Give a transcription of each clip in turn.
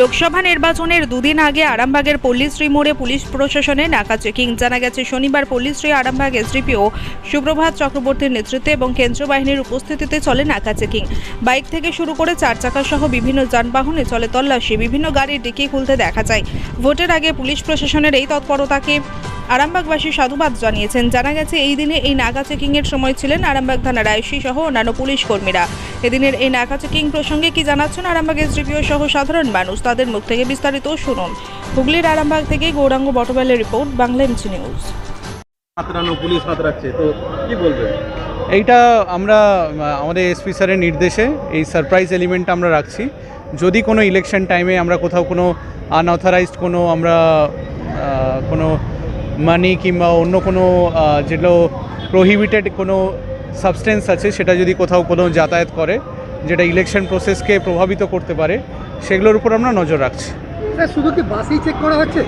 লোকসভা নির্বাচনের দুদিন আগে আরামবাগের পল্লীশ্রী মোড়ে পুলিশ প্রশাসনে নাকা চেকিং। জানা গেছে, শনিবার পল্লীশ্রী আরামবাগ এসডিপিও সুপ্রভাত চক্রবর্তীর নেতৃত্বে এবং কেন্দ্রীয় বাহিনীর উপস্থিতিতে চলে নাকা চেকিং। বাইক থেকে শুরু করে চার চাকা সহ বিভিন্ন যানবাহনে চলে তল্লাশি। বিভিন্ন গাড়ির ডিকি খুলতে দেখা যায়। ভোটের আগে পুলিশ প্রশাসনের এই তৎপরতাকে আরামবাগবাসী সাধুবাদ জানিয়েছেন। জানা গেছে এই দিনে এই নাকা চেকিংয়ের সময় ছিলেন আরামবাগ থানার আইসি সহ অন্যান্য পুলিশ কর্মীরা। এদিনের এই নাকা চেকিং প্রসঙ্গে কি জানাচ্ছেন আরামবাগ এসডিপিও সহ সাধারণ মানুষ? তাদের মুখ থেকে বিস্তারিত শুনুন। হুগলির আরামবাগ থেকে Gouranga বটবেলের report Bangla M C news. হাতড়ানো police হাতড়াচ্ছে তো কি বলবেন? এইটা আমরা আমাদের এসপি স্যারের নির্দেশে এই সারপ্রাইজ এলিমেন্টটা আমরা রাখছি। যদি কোনো ইলেকশন টাইমে আমরা কোথাও কোনো আনঅথরাইজড কোনো আমরা কোনো মানি কিংবা অন্য কোনো যেগুলো প্রহিবিটেড কোনো সাবস্টেন্স আছে সেটা যদি কোথাও কোনো যাতায়াত করে যেটা ইলেকশন প্রসেসকে প্রভাবিত করতে পারে সেগুলোর উপর আমরা নজর রাখছি। স্যার শুধু কি বাসেই চেক করা হচ্ছে?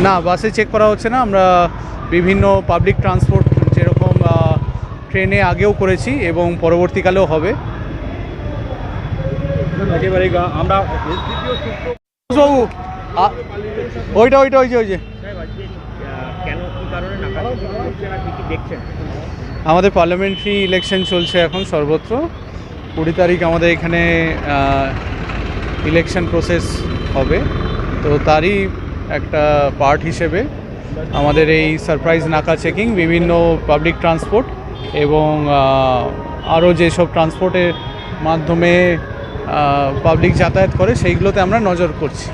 না বাসে চেক করা হচ্ছে না আমরা বিভিন্ন পাবলিক ট্রান্সপোর্ট যেরকম ট্রেনে আগেও করেছি এবং পরবর্তীকালেও হবে। একেবারে গা- আমরা ওইটা ওইটা ওই যে ওই যে। কেন কি কারণে নাকা হচ্ছে না কি কি দেখছেন? আমাদের পার্লামেন্টারি ইলেকশন চলছে এখন সর্বত্র। কুড়ি তারিখ আমাদের এখানে ইলেকশন প্রসেস হবে। তো তারই একটা পার্ট হিসেবে আমাদের এই সারপ্রাইজ নাকা চেকিং বিভিন্ন পাবলিক ট্রান্সপোর্ট এবং আরও যেসব ট্রান্সপোর্টের মাধ্যমে পাবলিক যাতায়াত করে সেইগুলোতে আমরা নজর করছি।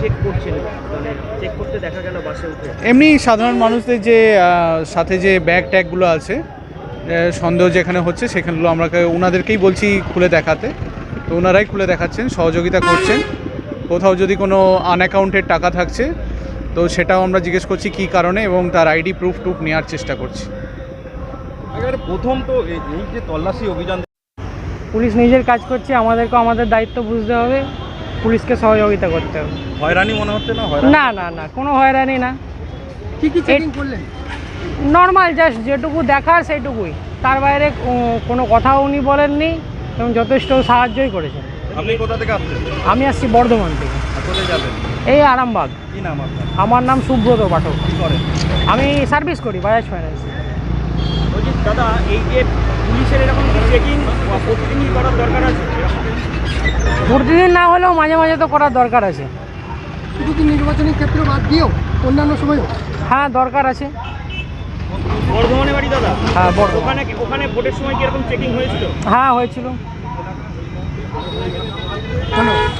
চেক করছেন? মানে চেক করতে দেখা গেল বাসে উঠে। এমনি সাধারণ মানুষদের যে সাথে যে ব্যাগ ট্যাগগুলো আছে সন্দেহ যেখানে হচ্ছে সেখানগুলো আমরা ওনাদেরকেই বলছি খুলে দেখাতে। তো ওনারাই খুলে দেখাচ্ছেন সহযোগিতা করছেন। কোথাও যদি কোনো আনঅ্যাকাউন্টেড টাকা থাকছে তো সেটাও আমরা জিজ্ঞেস করছি কী কারণে এবং তার আইডি প্রুফ টুফ নেওয়ার চেষ্টা করছি। প্রথম তো এই এই যে তল্লাশি অভিযান পুলিশ নিজের কাজ করছে আমাদেরকেও আমাদের দায়িত্ব বুঝতে হবে। পুলিশকে সহযোগিতা করতে হবে। হয়রানি মনে হচ্ছে না? না না না কোনো হয়রানি না। কি কি চেকিং করলেন? নর্মাল জাস্ট যেটুকু দেখার সেইটুকুই। তার বাইরে কোনো কথাও উনি বলেননি এবং যথেষ্ট সাহায্যই করেছেন। আপনি কোথা থেকে আসছেন? আমি আসছি বর্ধমান থেকে। কোথায় যাবেন? এই আরামবাগ। কি নাম আপনার? আমার নাম সুব্রত পাঠক। কি করেন? আমি সার্ভিস করি বাজাজ ফাইন্যান্স। দাদা এই যে পুলিশের এরকম চেকিং প্রতিদিনই করার দরকার আছে? প্রতিদিন না হলেও মাঝে মাঝে তো করার দরকার আছে। শুধু কি নির্বাচনী ক্ষেত্রে বাদ দিয়েও অন্যান্য সময়ও? হ্যাঁ দরকার আছে। বর্ধমানে বাড়ি দাদা? হ্যাঁ বর্ধমান ওখানে ওখানে ভোটের সময় কি চেকিং হয়েছিল? হ্যাঁ হয়েছিল। ধন্যবাদ।